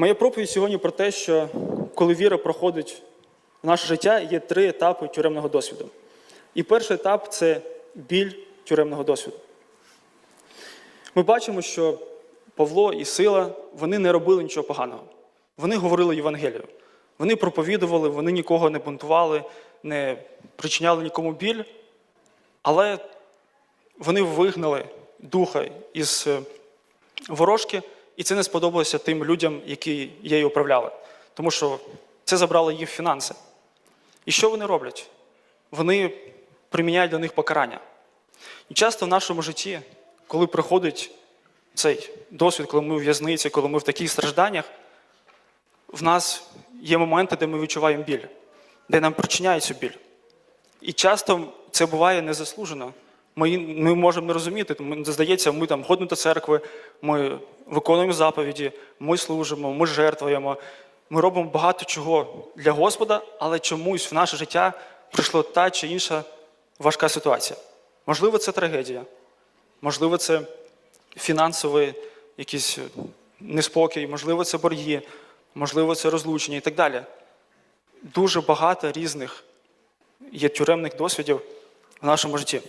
Моя проповідь сьогодні про те, що коли віра проходить в наше життя, є три етапи тюремного досвіду. І перший етап це біль тюремного досвіду. Ми бачимо, що Павло і Сила вони не робили нічого поганого. Вони говорили Євангелію. Вони проповідували, вони нікого не бунтували, не причиняли нікому біль, але вони вигнали духа із е, ворожки, і це не сподобалося тим людям, які її управляли. Тому що це забрало їх фінанси. І що вони роблять? Вони приміняють до них покарання. І часто в нашому житті, коли приходить цей досвід, коли ми в в'язниці, коли ми в таких стражданнях, в нас є моменти, де ми відчуваємо біль, де нам причиняють цю біль. І часто це буває незаслужено. Ми, ми можемо не розуміти, тому здається, ми там ходимо до церкви, ми виконуємо заповіді, ми служимо, ми жертвуємо, ми робимо багато чого для Господа, але чомусь в наше життя прийшла та чи інша важка ситуація. Можливо, це трагедія, можливо, це фінансовий якийсь неспокій, можливо, це борги, можливо, це розлучення і так далі. Дуже багато різних є тюремних досвідів в нашому житті.